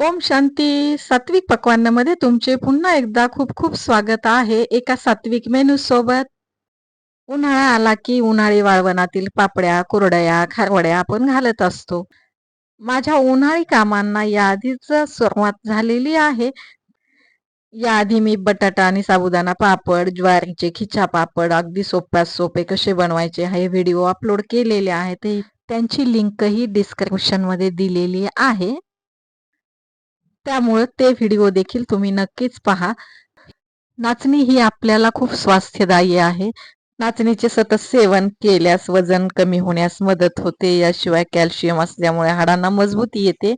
ओम शांती. सात्विक पक्वान्नामध्ये तुमचे पुन्हा एकदा खूप खूप स्वागत आहे एका सात्विक मेनू सोबत. उन्हाळा आला की उन्हाळी वाळवणातील पापड्या कुरड्या खारवड्या आपण घालत असतो. माझ्या उन्हाळी कामांना याआधीच सुरुवात झालेली आहे. याआधी मी बटाटा आणि साबुदाणा पापड ज्वारीचे खिचा पापड अगदी सोप्या सोपे कसे बनवायचे हे व्हिडिओ अपलोड केलेले आहेत. त्यांची लिंकही डिस्क्रिप्शनमध्ये दिलेली आहे. त्यामुळे ते व्हिडिओ देखील तुम्ही नक्कीच पहा. नाचणी ही आपल्याला खूप स्वास्थ्यदायी आहे. नाचणीचे सतत सेवन केल्यास वजन कमी होण्यास मदत होते. याशिवाय कॅल्शियम असल्यामुळे हाडांना मजबूती येते.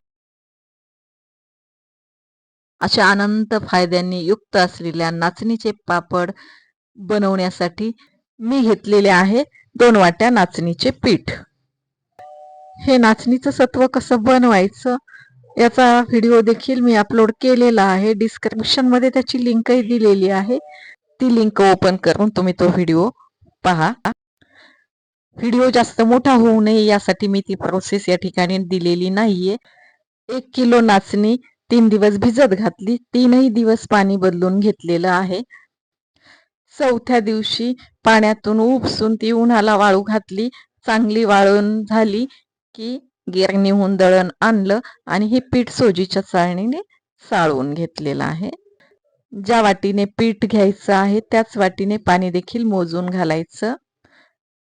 अशा अनंत फायद्यांनी युक्त असलेल्या नाचणीचे पापड बनवण्यासाठी मी घेतलेले आहे दोन वाट्या नाचणीचे पीठ. हे नाचणीचं सत्व कसं बनवायचं? याचा व्हिडिओ देखील मी अपलोड केलेला आहे. डिस्क्रिप्शनमध्ये त्याची लिंकही दिलेली आहे. ती लिंक ओपन करून तुम्ही तो व्हिडिओ पहा. व्हिडिओ जास्त मोठा होऊ नये यासाठी मी ती प्रोसेस या ठिकाणी दिलेली नाहीये. एक किलो नाचणी तीन दिवस भिजत घातली तीनही दिवस पाणी बदलून घेतलेलं आहे. चौथ्या दिवशी पाण्यातून उपसून ती उन्हाला वाळू घातली. चांगली वाळून झाली की गिरणीहून दळण आणलं आणि हे पीठ सोजीच्या चाळणीने साळवून घेतलेलं आहे. ज्या वाटीने पीठ घ्यायचं आहे त्याच वाटीने पाणी देखील मोजून घालायचं.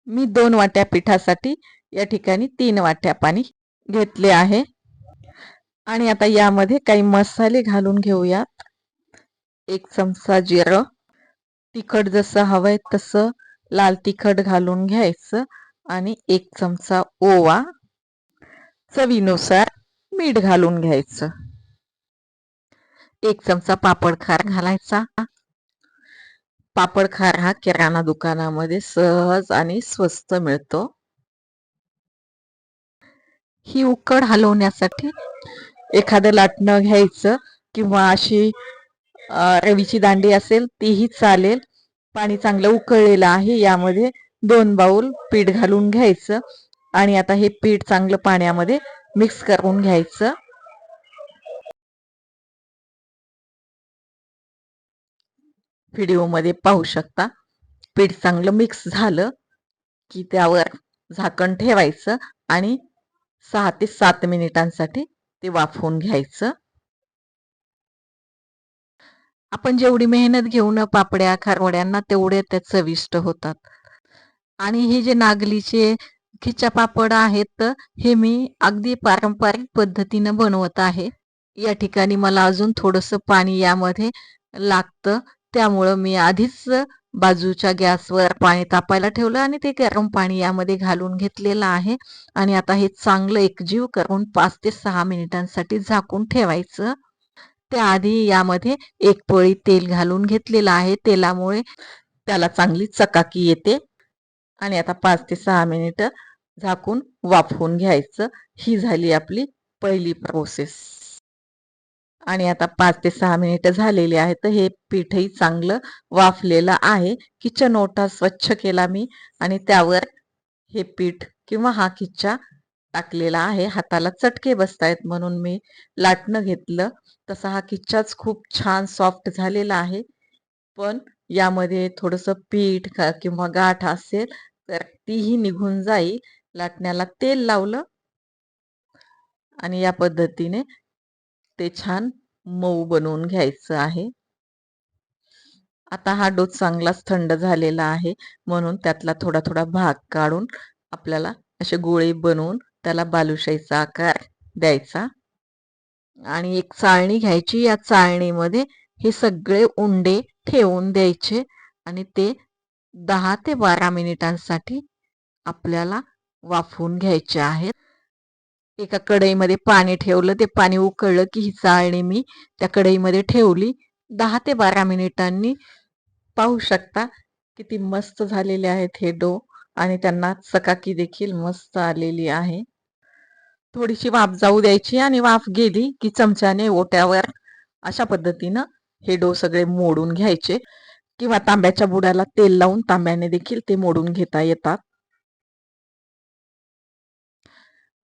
मी दोन वाट्या पिठासाठी या ठिकाणी तीन वाट्या पाणी घेतले आहे. आणि आता यामध्ये काही मसाले घालून घेऊयात. एक चमचा जिरं तिखट जसं हवंय तसं लाल तिखट घालून घ्यायचं. आणि एक चमचा ओवा. चवीनुसार मीठ घालून घ्यायचं. एक चमचा पापड खार घालायचा. पापड खार हा किराणा दुकानामध्ये सहज आणि स्वस्त मिळतो. ही उकड हलवण्यासाठी एखादं लाटणं घ्यायचं किंवा अशी रवीची दांडी असेल तीही चालेल. पाणी चांगलं उकळलेलं आहे यामध्ये दोन बाऊल पीठ घालून घ्यायचं. आणि आता हे पीठ चांगलं पाण्यामध्ये मिक्स करून घ्यायचं. व्हिडिओमध्ये पाहू शकता. पीठ चांगलं मिक्स झालं की त्यावर झाकण ठेवायचं आणि सहा ते सात मिनिटांसाठी ते वाफवून घ्यायचं. आपण जेवढी मेहनत घेऊन पापड्या खारवड्यांना तेवढे त्या चविष्ट होतात. आणि हे जे नागलीचे खिचा पापड आहेत हे मी अगदी पारंपरिक पद्धतीनं बनवत आहे. या ठिकाणी मला अजून थोडस पाणी यामध्ये लागतं. त्यामुळं मी आधीच बाजूच्या गॅसवर पाणी तापायला ठेवलं आणि ते गरम पाणी यामध्ये घालून घेतलेलं आहे. आणि आता हे चांगलं एकजीव करून पाच ते सहा मिनिटांसाठी झाकून ठेवायचं. त्याआधी यामध्ये एक पळी तेल घालून घेतलेलं आहे. तेलामुळे त्याला चांगली चकाकी येते. आणि आता पाच ते सहा मिनिटं झाकून वाफवून घ्यायचं. ही झाली आपली पहिली प्रोसेस आणि आता पाच ते सहा मिनिटं झालेली आहेत तर हे पीठही चांगलं वाफलेलं आहे. किचन ओटा स्वच्छ केला मी आणि त्यावर हे पीठ किंवा हा किच्चा टाकलेला आहे. हाताला चटके बसतायत म्हणून मी लाटणं घेतलं. तसा हा किच्चाच खूप छान सॉफ्ट झालेला आहे. पण यामध्ये थोडंसं पीठ किंवा गाठ असेल तर तीही निघून जाईल लाटण्याला तेल लावलं. आणि या पद्धतीने ते छान मऊ बनवून घ्यायचं आहे. आता हा डो चांगलाच थंड झालेला आहे. म्हणून त्यातला थोडा थोडा भाग काढून आपल्याला असे गोळे बनवून त्याला बालुशाहीचा आकार द्यायचा. आणि एक चाळणी घ्यायची. या चाळणीमध्ये हे सगळे उंडे ठेवून द्यायचे. आणि ते दहा ते बारा मिनिटांसाठी आपल्याला वाफवून घ्यायचे आहेत. एका कढईमध्ये पाणी ठेवलं ते पाणी उकळलं की ही चाळणी मी त्या कढईमध्ये ठेवली. दहा ते बारा मिनिटांनी पाहू शकता किती मस्त झालेले आहेत हे डो आणि त्यांना चकाकी देखील मस्त आलेली आहे. थोडीशी वाफ जाऊ द्यायची आणि वाफ गेली की चमच्याने ओट्यावर अशा पद्धतीनं हे डो सगळे मोडून घ्यायचे. किंवा तांब्याच्या बुडाला तेल लावून तांब्याने देखील ते मोडून घेता येतात.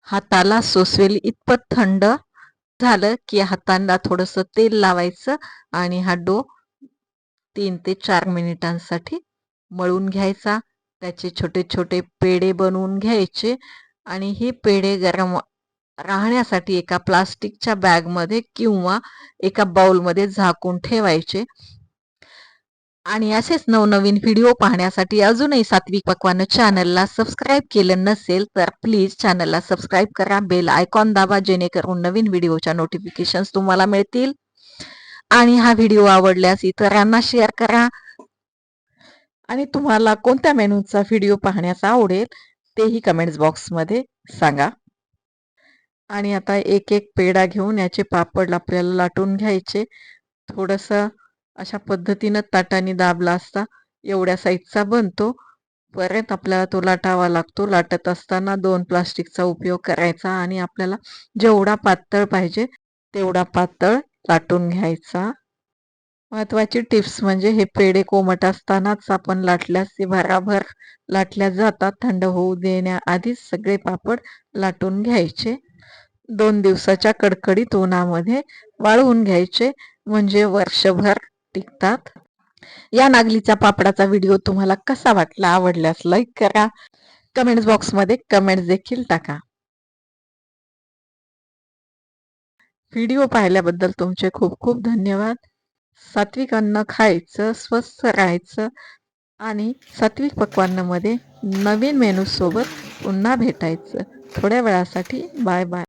हाताला सोसवेल इतपत थंड झालं की हातांना थोडंसं तेल लावायचं आणि हा डो तीन ते चार मिनिटांसाठी मळून घ्यायचा. त्याचे छोटे छोटे पेढे बनवून घ्यायचे आणि हे पेढे गरम राहण्यासाठी एका प्लास्टिकच्या बॅगमध्ये किंवा एका बाउलमध्ये झाकून ठेवायचे. आणि असेच नवनवीन व्हिडिओ पाहण्यासाठी अजूनही सात्विक पकवान चॅनलला सबस्क्राईब केलं नसेल तर प्लीज चॅनलला सबस्क्राईब करा. बेल आयकॉन दाबा जेणेकरून नवीन व्हिडिओच्या नोटिफिकेशन्स तुम्हाला मिळतील. आणि हा व्हिडिओ आवडल्यास इतरांना शेअर करा. आणि तुम्हाला कोणत्या मेनूचा व्हिडिओ पाहण्याचा आवडेल तेही कमेंट्स बॉक्समध्ये सांगा. आणि आता एक एक पेढा घेऊन याचे पापड आपल्याला लाटून घ्यायचे. थोडंसं अशा पद्धतीनं ताटाने दाबला असता एवढ्या साईजचा बनतो. परत आपल्याला तो लाटावा लागतो. लाटत असताना दोन प्लास्टिकचा उपयोग करायचा आणि आपल्याला जेवढा पातळ पाहिजे तेवढा पातळ लाटून घ्यायचा. महत्वाची टिप्स म्हणजे हे पेढे कोमट असतानाच आपण लाटल्यास ते भराभर लाटल्या जातात. थंड होऊ देण्याआधीच सगळे पापड लाटून घ्यायचे. दोन दिवसाच्या कडकडीत उन्हामध्ये वाळवून घ्यायचे. म्हणजे वर्षभर टिकतात. या नागलीच्या पापडाचा व्हिडिओ तुम्हाला कसा वाटला आवडल्यास लाईक करा. कमेंट्स बॉक्समध्ये कमेंट्स देखील टाका. व्हिडिओ पाहिल्याबद्दल तुमचे खूप खूप धन्यवाद. सात्विक अन्न खायचं स्वस्थ राहायचं आणि सात्विक पक्वान्नामध्ये नवीन मेनू सोबत पुन्हा भेटायचं. थोड्या वेळासाठी बाय बाय